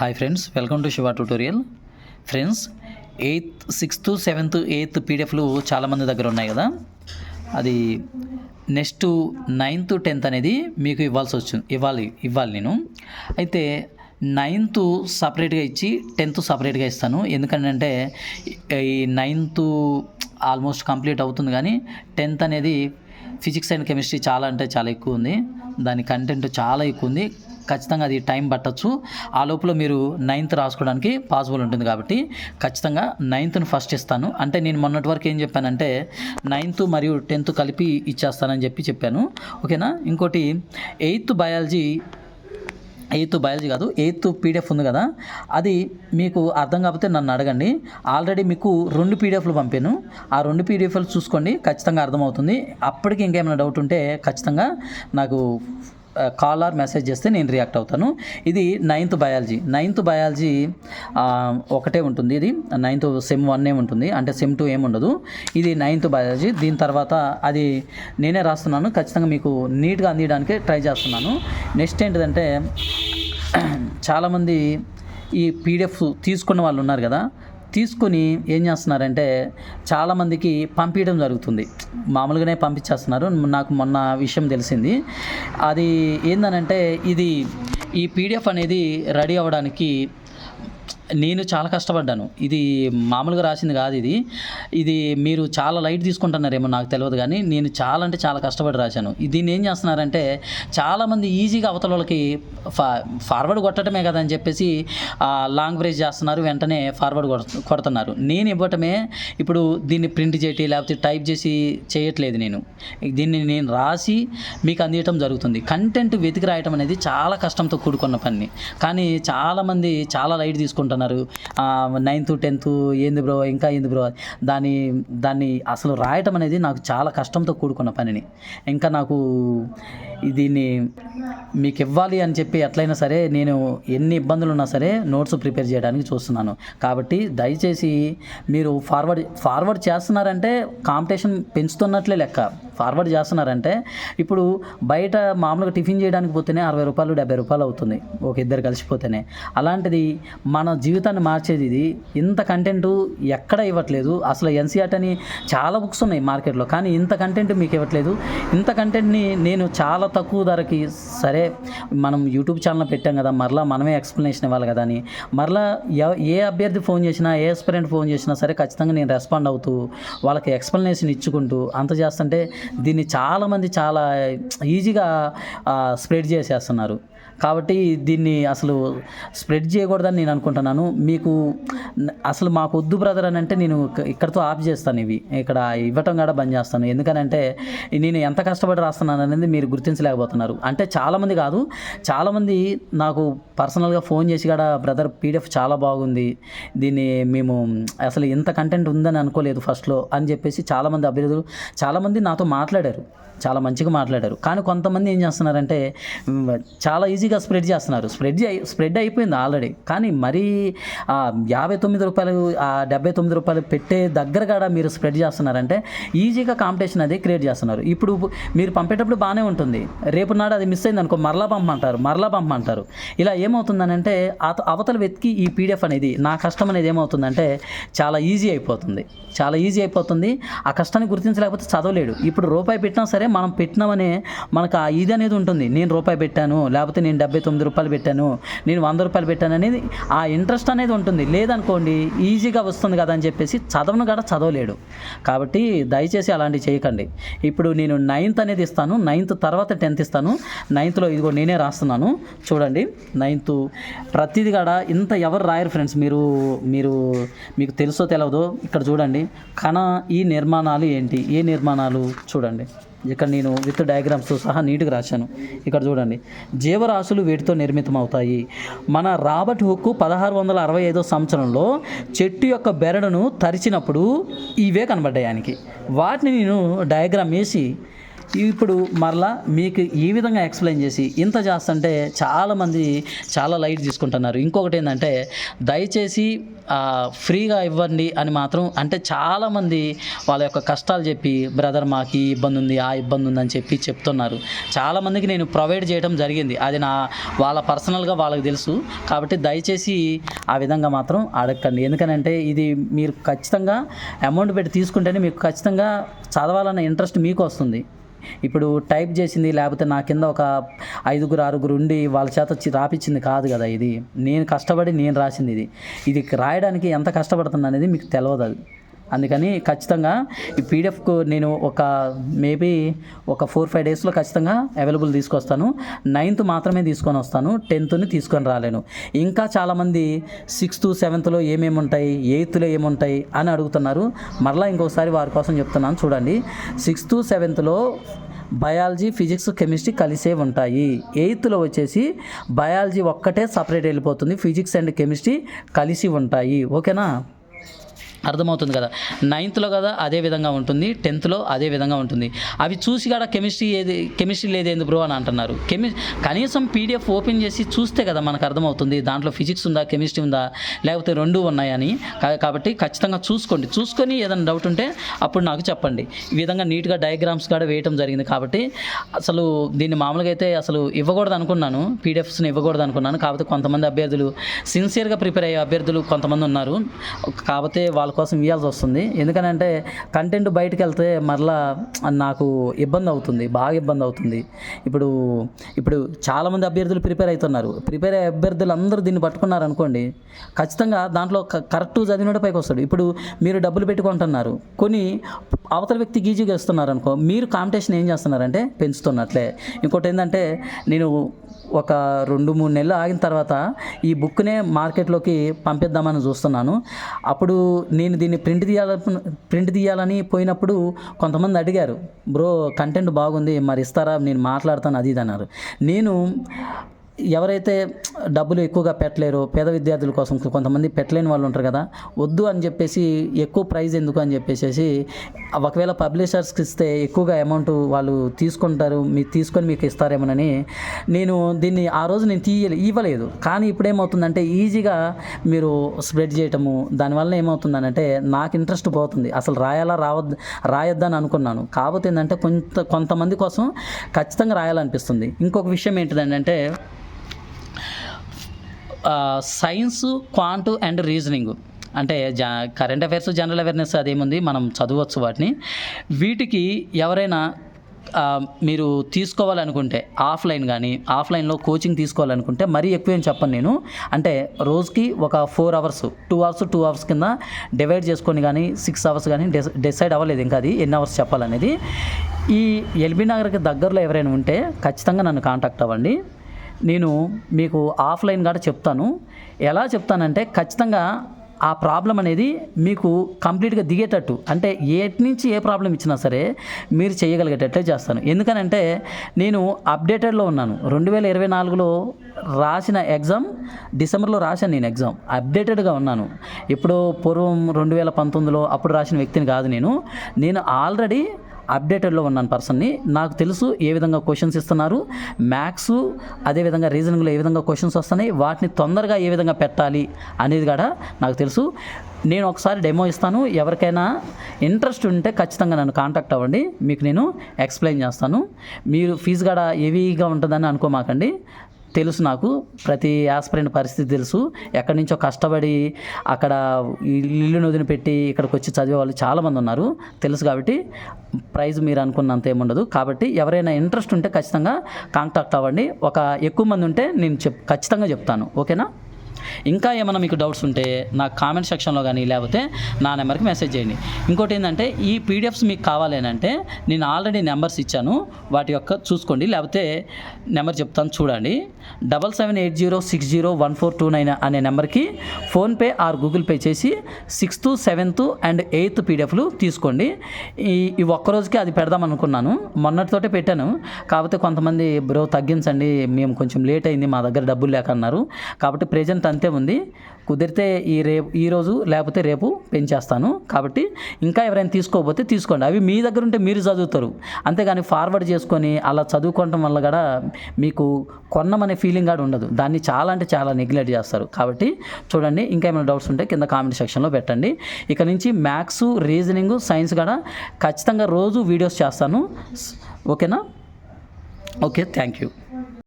Hi friends welcome to Shiva tutorial friends eighth sixth seventh eighth పీడిఎఫ్లు చాలామంది దగ్గర ఉన్నాయి కదా? అది నెక్స్ట్ నైన్త్ టెన్త్ అనేది మీకు ఇవ్వాల్సి వచ్చింది ఇవ్వాలి ఇవ్వాలి నేను. అయితే నైన్త్ సపరేట్గా ఇచ్చి టెన్త్ సపరేట్గా ఇస్తాను. ఎందుకంటే ఈ నైన్త్ ఆల్మోస్ట్ కంప్లీట్ అవుతుంది కానీ టెన్త్ అనేది ఫిజిక్స్ అండ్ కెమిస్ట్రీ చాలా అంటే చాలా ఎక్కువ ఉంది. దాని కంటెంట్ చాలా ఎక్కువ ఉంది. ఖచ్చితంగా అది టైం పట్టచ్చు. ఆ లోపల మీరు నైన్త్ రాసుకోవడానికి పాసిబుల్ ఉంటుంది కాబట్టి ఖచ్చితంగా నైన్త్ను ఫస్ట్ ఇస్తాను. అంటే నేను మొన్నటి వరకు ఏం చెప్పానంటే నైన్త్ మరియు టెన్త్ కలిపి ఇచ్చేస్తానని చెప్పి చెప్పాను. ఓకేనా? ఇంకోటి ఎయిత్ బయాలజీ ఎయిత్ బయాలజీ కాదు ఎయిత్ పీడిఎఫ్ ఉంది కదా అది మీకు అర్థం కాకపోతే నన్ను అడగండి. ఆల్రెడీ మీకు రెండు పీడిఎఫ్లు పంపాను. ఆ రెండు పీడిఎఫ్లు చూసుకోండి ఖచ్చితంగా అర్థమవుతుంది. అప్పటికి ఇంకేమైనా డౌట్ ఉంటే ఖచ్చితంగా నాకు కాల్ ఆర్ మెసేజ్ చేస్తే నేను రియాక్ట్ అవుతాను. ఇది నైన్త్ బయాలజీ నైన్త్ బయాలజీ ఒకటే ఉంటుంది ఇది. నైన్త్ సెమ్ వన్ ఏ ఉంటుంది. అంటే సెమ్ టూ ఏమి ఉండదు. ఇది నైన్త్ బయాలజీ దీని తర్వాత అది నేనే రాస్తున్నాను. ఖచ్చితంగా మీకు నీట్గా అందించడానికి ట్రై చేస్తున్నాను. నెక్స్ట్ ఏంటిదంటే చాలామంది ఈ పీడిఎఫ్ తీసుకున్న వాళ్ళు ఉన్నారు కదా. తీసుకొని ఏం చేస్తున్నారంటే చాలామందికి పంపించడం జరుగుతుంది. మామూలుగానే పంపించేస్తున్నారు. నాకు మొన్న విషయం తెలిసింది. అది ఏందనంటే ఇది ఈ పీడిఎఫ్ అనేది రెడీ అవ్వడానికి నేను చాలా కష్టపడ్డాను. ఇది మామూలుగా రాసింది కాదు ఇది. ఇది మీరు చాలా లైట్ తీసుకుంటున్నారేమో నాకు తెలియదు కానీ నేను చాలా అంటే చాలా కష్టపడి రాశాను. దీన్ని ఏం చేస్తున్నారంటే చాలామంది ఈజీగా అవతల వాళ్ళకి ఫా ఫార్వర్డ్ కొట్టడమే కదా అని చెప్పేసి లాంగ్ బ్రేజ్ చేస్తున్నారు. వెంటనే ఫార్వర్డ్ కొడుతున్నారు. నేను ఇవ్వటమే ఇప్పుడు దీన్ని ప్రింట్ చేయటి లేకపోతే టైప్ చేసి చేయట్లేదు నేను. దీన్ని నేను రాసి మీకు అందించడం జరుగుతుంది. కంటెంట్ వెతికి రాయటం అనేది చాలా కష్టంతో కూడుకున్న పని. కానీ చాలామంది చాలా లైట్ తీసుకుంటున్నారు. నైన్త్ టెన్త్ ఏంది బ్రో ఇంకా ఏంది బ్రో దాని దాన్ని అసలు రాయటం అనేది నాకు చాలా కష్టంతో కూడుకున్న పనిని. ఇంకా నాకు దీన్ని మీకు ఇవ్వాలి అని చెప్పి ఎట్లయినా సరే నేను ఎన్ని ఇబ్బందులు ఉన్నా సరే నోట్స్ ప్రిపేర్ చేయడానికి చూస్తున్నాను. కాబట్టి దయచేసి మీరు ఫార్వర్డ్ ఫార్వర్డ్ చేస్తున్నారంటే కాంపిటీషన్ పెంచుతున్నట్లే లెక్క. ఫార్వర్డ్ చేస్తున్నారంటే ఇప్పుడు బయట మామూలుగా టిఫిన్ చేయడానికి పోతేనే అరవై రూపాయలు డెబ్బై రూపాయలు అవుతుంది. ఒక ఇద్దరు కలిసిపోతేనే. అలాంటిది మన జీవితాన్ని మార్చేది ఇది. ఇంత కంటెంట్ ఎక్కడ ఇవ్వట్లేదు. అసలు ఎన్సీఆర్ట్ అని చాలా బుక్స్ ఉన్నాయి మార్కెట్లో కానీ ఇంత కంటెంట్ మీకు ఇవ్వట్లేదు. ఇంత కంటెంట్ని నేను చాలా తక్కువ ధరకి సరే మనం యూట్యూబ్ ఛానల్ పెట్టాం కదా మరలా మనమే ఎక్స్ప్లెనేషన్ ఇవ్వాలి కదా అని. మరలా ఎవ- ఏ అభ్యర్థి ఫోన్ చేసినా ఏ ఎస్పిరెంట్ ఫోన్ చేసినా సరే ఖచ్చితంగా నేను రెస్పాండ్ అవుతూ వాళ్ళకి ఎక్స్ప్లెనేషన్ ఇచ్చుకుంటూ అంత చేస్తుంటే దీన్ని చాలామంది చాలా ఈజీగా స్ప్రెడ్ చేసేస్తున్నారు. కాబట్టి దీన్ని అసలు స్ప్రెడ్ చేయకూడదని నేను అనుకుంటున్నాను. మీకు అసలు మాకు వద్దు బ్రదర్ అని అంటే నేను ఇక్కడతో ఆఫ్ చేస్తాను ఇవి. ఇక్కడ ఇవ్వటం కూడా బంద్ చేస్తాను. ఎందుకనంటే నేను ఎంత కష్టపడి రాస్తున్నాను అనేది మీరు గుర్తించలేకపోతున్నారు. అంటే చాలామంది కాదు చాలామంది నాకు పర్సనల్గా ఫోన్ చేసి కూడా బ్రదర్ పీడిఎఫ్ చాలా బాగుంది. దీన్ని మేము అసలు ఇంత కంటెంట్ ఉందని అనుకోలేదు ఫస్ట్లో అని చెప్పేసి చాలామంది అభ్యర్థులు చాలామంది నాతో మాట్లాడారు. చాలా మంచిగా మాట్లాడారు. కానీ కొంతమంది ఏం చేస్తున్నారంటే చాలా ఈజీగా స్ప్రెడ్ చేస్తున్నారు. స్ప్రెడ్ అయి స్ప్రెడ్ అయిపోయింది ఆల్రెడీ. కానీ మరీ యాభై తొమ్మిది రూపాయలు ఆ డెబ్బై తొమ్మిది రూపాయలు పెట్టే దగ్గర కూడా మీరు స్ప్రెడ్ చేస్తున్నారంటే ఈజీగా కాంపిటీషన్ అది క్రియేట్ చేస్తున్నారు. ఇప్పుడు మీరు పంపేటప్పుడు బాగానే ఉంటుంది. రేపు నాడు అది మిస్ అయింది అనుకో మరలా పంపమంటారు మరలా పంపమంటారు. ఇలా ఏమవుతుందనంటే అత- అవతల వెతికి ఈ పీడిఎఫ్ అనేది నా కష్టం అనేది ఏమవుతుందంటే చాలా ఈజీ అయిపోతుంది. చాలా ఈజీ అయిపోతుంది. ఆ కష్టాన్ని గుర్తించలేకపోతే చదవలేడు. ఇప్పుడు రూపాయి పెట్టినా సరే మనం పెట్టినామనే మనకు ఆ ఇది అనేది ఉంటుంది. నేను రూపాయి పెట్టాను లేకపోతే నేను డెబ్బై తొమ్మిది రూపాయలు పెట్టాను. నేను వంద రూపాయలు పెట్టాను అనేది ఆ ఇంట్రెస్ట్ అనేది ఉంటుంది. లేదనుకోండి ఈజీగా వస్తుంది కదా అని చెప్పేసి చదవను కూడా చదవలేడు. కాబట్టి దయచేసి అలాంటివి చేయకండి. ఇప్పుడు నేను నైన్త్ అనేది ఇస్తాను. నైన్త్ తర్వాత టెన్త్ ఇస్తాను. నైన్త్లో ఇదిగో నేనే రాస్తున్నాను. చూడండి నైన్త్ ప్రతిది కూడా ఇంత ఎవరు రాయరు ఫ్రెండ్స్ మీరు మీరు మీకు తెలుసో తెలియదో ఇక్కడ చూడండి. కణ ఈ నిర్మాణాలు ఏంటి? ఏ నిర్మాణాలు? చూడండి. ఇక్కడ నేను విత్ డయాగ్రామ్స్తో సహా నీట్గా రాశాను. ఇక్కడ చూడండి. జీవరాశులు వీటితో నిర్మితమవుతాయి. మన రాబర్ట్ హుక్ పదహారు వందల అరవై ఐదో సంవత్సరంలో చెట్టు యొక్క బెరడును తరిచినప్పుడు ఇవే కనబడ్డాయి ఆయనకి. వాటిని నేను డయాగ్రామ్ వేసి ఇప్పుడు మరలా మీకు ఈ విధంగా ఎక్స్ప్లెయిన్ చేసి ఇంత చేస్తుంటే చాలామంది చాలా లైట్ తీసుకుంటున్నారు. ఇంకొకటి ఏంటంటే దయచేసి ఫ్రీగా ఇవ్వండి అని మాత్రం అంటే చాలామంది వాళ్ళ యొక్క కష్టాలు చెప్పి బ్రదర్ మాకు ఈ ఇబ్బంది ఉంది ఆ ఇబ్బంది ఉందని చెప్పి చెప్తున్నారు. చాలామందికి నేను ప్రొవైడ్ చేయడం జరిగింది. అది నా వాళ్ళ పర్సనల్గా వాళ్ళకి తెలుసు. కాబట్టి దయచేసి ఆ విధంగా మాత్రం అడగండి ఎందుకనంటే ఇది మీరు ఖచ్చితంగా అమౌంట్ పెట్టి తీసుకుంటేనే మీకు ఖచ్చితంగా చదవాలన్న ఇంట్రెస్ట్ మీకు వస్తుంది. ఇప్పుడు టైప్ చేసింది లేకపోతే నా కింద ఒక ఐదుగురు ఆరుగురు ఉండి వాళ్ళ చేత వచ్చి రాపిచ్చింది కాదు కదా ఇది. నేను కష్టపడి నేను రాసింది ఇది. ఇది రాయడానికి ఎంత కష్టపడుతున్నా అనేది మీకు తెలియదు అది. అందుకని ఖచ్చితంగా ఈ పీడిఎఫ్కు నేను ఒక మేబీ ఒక ఫోర్ ఫైవ్ డేస్లో ఖచ్చితంగా అవైలబుల్ తీసుకొస్తాను. నైన్త్ మాత్రమే తీసుకొని వస్తాను. టెన్త్ని తీసుకొని రాలేను. ఇంకా చాలామంది సిక్స్త్ సెవెంత్లో ఏమేమి ఉంటాయి ఎయిత్లో ఏముంటాయి అని అడుగుతున్నారు. మరలా ఇంకోసారి వారి కోసం చెప్తున్నాను చూడండి. సిక్స్త్ సెవెంత్లో బయాలజీ ఫిజిక్స్ కెమిస్ట్రీ కలిసే ఉంటాయి. ఎయిత్లో వచ్చేసి బయాలజీ ఒక్కటే సపరేట్ వెళ్ళిపోతుంది. ఫిజిక్స్ అండ్ కెమిస్ట్రీ కలిసి ఉంటాయి. ఓకేనా? అర్థమవుతుంది కదా. నైన్త్లో కదా అదే విధంగా ఉంటుంది టెన్త్లో అదే విధంగా ఉంటుంది. అవి చూసి కూడా కెమిస్ట్రీ ఏది కెమిస్ట్రీ లేదేంది బ్రో అని అంటున్నారు. కెమి కనీసం పీడిఎఫ్ ఓపెన్ చేసి చూస్తే కదా మనకు అర్థమవుతుంది దాంట్లో ఫిజిక్స్ ఉందా కెమిస్ట్రీ ఉందా లేకపోతే రెండు ఉన్నాయని కాబట్టి ఖచ్చితంగా చూసుకోండి. చూసుకొని ఏదైనా డౌట్ ఉంటే అప్పుడు నాకు చెప్పండి. ఈ విధంగా నీట్గా డయాగ్రామ్స్ కూడా వేయటం జరిగింది కాబట్టి అసలు దీన్ని మామూలుగా అయితే అసలు ఇవ్వకూడదు అనుకున్నాను. పీడిఎఫ్స్ని ఇవ్వకూడదు అనుకున్నాను. కాకపోతే కొంతమంది అభ్యర్థులు సిన్సియర్గా ప్రిపేర్ అయ్యే అభ్యర్థులు కొంతమంది ఉన్నారు. కాకపోతే వాళ్ళ కోసం ఇవ్వాల్సి వస్తుంది. ఎందుకనంటే కంటెంట్ బయటకు వెళ్తే మరలా నాకు ఇబ్బంది అవుతుంది బాగా ఇబ్బంది అవుతుంది. ఇప్పుడు ఇప్పుడు చాలామంది అభ్యర్థులు ప్రిపేర్ అవుతున్నారు ప్రిపేర్ అయ్యే అభ్యర్థులు అందరూ దీన్ని పట్టుకున్నారు అనుకోండి ఖచ్చితంగా దాంట్లో క- కరెక్ట్ చదివినోడే పైకి వస్తాడు. ఇప్పుడు మీరు డబ్బులు పెట్టుకుంటున్నారు. కొన్ని అవతల వ్యక్తి గీజీగా ఇస్తున్నారు అనుకో మీరు కాంపిటీషన్ ఏం చేస్తున్నారంటే పెంచుతున్నట్లే. ఇంకోటి ఏంటంటే నేను ఒక రెండు మూడు నెలలు ఆగిన తర్వాత ఈ బుక్నే మార్కెట్లోకి పంపిద్దామని చూస్తున్నాను. అప్పుడు నేను దీన్ని ప్రింట్ తీయాల ప్రింట్ తీయాలని పోయినప్పుడు కొంతమంది అడిగారు బ్రో కంటెంట్ బాగుంది మరి ఇస్తారా? నేను మాట్లాడతాను అది ఇది అన్నారు. నేను ఎవరైతే డబ్బులు ఎక్కువగా పెట్టలేరు పేద విద్యార్థుల కోసం కొంతమంది పెట్టలేని వాళ్ళు ఉంటారు కదా వద్దు అని చెప్పేసి ఎక్కువ ప్రైజ్ ఎందుకు అని చెప్పేసి ఒకవేళ పబ్లిషర్స్కి ఇస్తే ఎక్కువగా అమౌంట్ వాళ్ళు తీసుకుంటారు మీరు తీసుకొని మీకు ఇస్తారేమోనని నేను దీన్ని ఆ రోజు నేను తీయలే ఇవ్వలేదు. కానీ ఇప్పుడు ఏమవుతుందంటే ఈజీగా మీరు స్ప్రెడ్ చేయటము దానివల్ల ఏమవుతుందనంటే నాకు ఇంట్రెస్ట్ పోతుంది. అసలు రాయాలా రావద్దు రాయొద్దని అనుకున్నాను. కాకపోతే ఏంటంటే కొంత కొంతమంది కోసం ఖచ్చితంగా రాయాలనిపిస్తుంది. ఇంకొక విషయం ఏంటిదంటే సైన్స్ క్వాంట్ అండ్ రీజనింగ్. అంటే జా కరెంట్ అఫైర్స్ జనరల్ అవేర్నెస్ అదేముంది మనం చదవచ్చు వాటిని. వీటికి ఎవరైనా మీరు తీసుకోవాలనుకుంటే ఆఫ్లైన్ కానీ ఆఫ్లైన్లో కోచింగ్ తీసుకోవాలనుకుంటే మరీ ఎక్కువ ఏం చెప్పను నేను. అంటే రోజుకి ఒక four hours two hours two hours కింద డివైడ్ చేసుకొని కానీ సిక్స్ అవర్స్ కానీ డిసైడ్ అవ్వలేదు ఇంకా అది ఎన్ని అవర్స్ చెప్పాలనేది. ఈ ఎల్బీ నగర్కి దగ్గరలో ఎవరైనా ఉంటే ఖచ్చితంగా నన్ను కాంటాక్ట్ అవ్వండి. నేను మీకు ఆఫ్లైన్ కూడా చెప్తాను. ఎలా చెప్తానంటే ఖచ్చితంగా ఆ ప్రాబ్లం అనేది మీకు కంప్లీట్గా దిగేటట్టు అంటే ఏ నుంచి ఏ ప్రాబ్లం ఇచ్చినా సరే మీరు చేయగలిగేటట్టే చేస్తాను. ఎందుకనంటే నేను అప్డేటెడ్లో ఉన్నాను. రెండు వేల ఇరవై నాలుగులో రాసిన ఎగ్జామ్ డిసెంబర్లో రాశాను నేను ఎగ్జామ్. అప్డేటెడ్గా ఉన్నాను. ఇప్పుడు పూర్వం రెండు వేల పంతొమ్మిదిలో అప్పుడు రాసిన వ్యక్తిని కాదు నేను. నేను ఆల్రెడీ అప్డేటెడ్లో ఉన్నాను పర్సన్ని నాకు తెలుసు ఏ విధంగా క్వశ్చన్స్ ఇస్తున్నారు. మ్యాథ్స్ అదేవిధంగా రీజనింగ్లో ఏ విధంగా క్వశ్చన్స్ వస్తున్నాయి. వాటిని తొందరగా ఏ విధంగా పెట్టాలి అనేది కూడా నాకు తెలుసు. నేను ఒకసారి డెమో ఇస్తాను. ఎవరికైనా ఇంట్రెస్ట్ ఉంటే ఖచ్చితంగా నన్ను కాంటాక్ట్ అవ్వండి. మీకు నేను ఎక్స్ప్లెయిన్ చేస్తాను. మీరు ఫీజు కూడా హెవీగా ఉంటుందని అనుకోమాకండి. తెలుసు నాకు. ప్రతి ఆస్పిరెంట్ పరిస్థితి తెలుసు. ఎక్కడి నుంచో కష్టపడి అక్కడ ఇల్లు నొదిన పెట్టి ఇక్కడికి వచ్చి చదివే వాళ్ళు చాలామంది ఉన్నారు. తెలుసు కాబట్టి ప్రైజ్ మీరు అనుకున్నంత ఏముండదు కాబట్టి ఎవరైనా ఇంట్రెస్ట్ ఉంటే ఖచ్చితంగా కాంటాక్ట్ అవ్వండి. ఒక ఎక్కువ మంది ఉంటే నేను చెప్ ఖచ్చితంగా చెప్తాను. ఓకేనా? ఇంకా ఏమైనా మీకు డౌట్స్ ఉంటే నాకు కామెంట్ సెక్షన్లో కానీ లేకపోతే నా నెంబర్కి మెసేజ్ చేయండి. ఇంకోటి ఏంటంటే ఈ పీడిఎఫ్స్ మీకు కావాలి అంటే నేను ఆల్రెడీ నెంబర్స్ ఇచ్చాను. వాటి యొక్క చూసుకోండి. లేకపోతే నెంబర్ చెప్తాను చూడండి. Double seven eight zero six zero one four two nine అనే నెంబర్కి ఫోన్పే ఆర్ గూగుల్ పే చేసి సిక్స్త్ సెవెంత్ అండ్ ఎయిత్ పీడిఎఫ్లు తీసుకోండి. ఈ ఈ ఒక్క రోజుకి అది పెడదాం అనుకున్నాను. మొన్నటితోటే పెట్టాను. కాకపోతే కొంతమంది బ్రో తగ్గించండి. మేము కొంచెం లేట్ అయింది మా దగ్గర డబ్బులు లేక అన్నారు కాబట్టి ప్రెజెంట్ అంతే అంతే ఉంది. కుదిరితే ఈ రేపు ఈరోజు లేకపోతే రేపు పెంచేస్తాను. కాబట్టి ఇంకా ఎవరైనా తీసుకోకపోతే తీసుకోండి. అవి మీ దగ్గర ఉంటే మీరు చదువుతారు. అంతేగాని ఫార్వర్డ్ చేసుకొని అలా చదువుకోవటం వల్ల కూడా మీకు కొన్నమనే ఫీలింగ్ కూడా ఉండదు. దాన్ని చాలా అంటే చాలా నెగ్లెక్ట్ చేస్తారు. కాబట్టి చూడండి ఇంకా ఏమైనా డౌట్స్ ఉంటే కింద కామెంట్ సెక్షన్లో పెట్టండి. ఇక నుంచి మ్యాథ్స్ రీజనింగ్ సైన్స్ కూడా ఖచ్చితంగా రోజు వీడియోస్ చేస్తాను. ఓకేనా? Okay thank you.